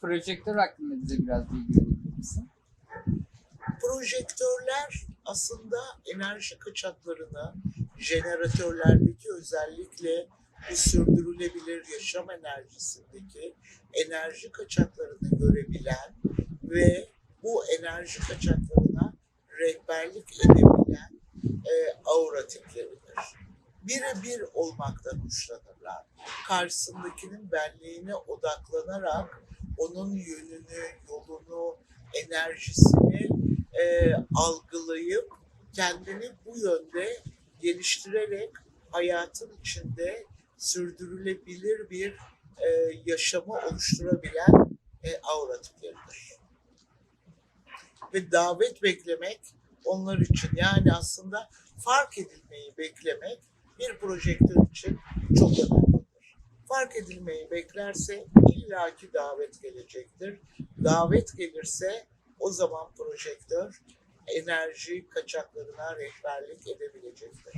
Projektör hakkında bize biraz bilgi verebilir misin? Projektörler aslında enerji kaçaklarını jeneratörlerdeki özellikle bu sürdürülebilir yaşam enerjisindeki enerji kaçaklarını görebilen ve bu enerji kaçaklarına rehberlik edebilen e, aura tipleridir. Birebir olmaktan hoşlanırlar. Karşısındakinin benliğine odaklanarak onun yönünü, yolunu, enerjisini e, algılayıp kendini bu yönde geliştirerek hayatın içinde sürdürülebilir bir e, yaşamı oluşturabilen e, aura tipleridir. Ve davet beklemek onlar için yani aslında fark edilmeyi beklemek bir projektör için çok önemlidir. Fark edilmeyi beklerse illaki davet gelecektir. Davet gelirse o zaman projektör enerji kaçaklarına rehberlik edebilecektir.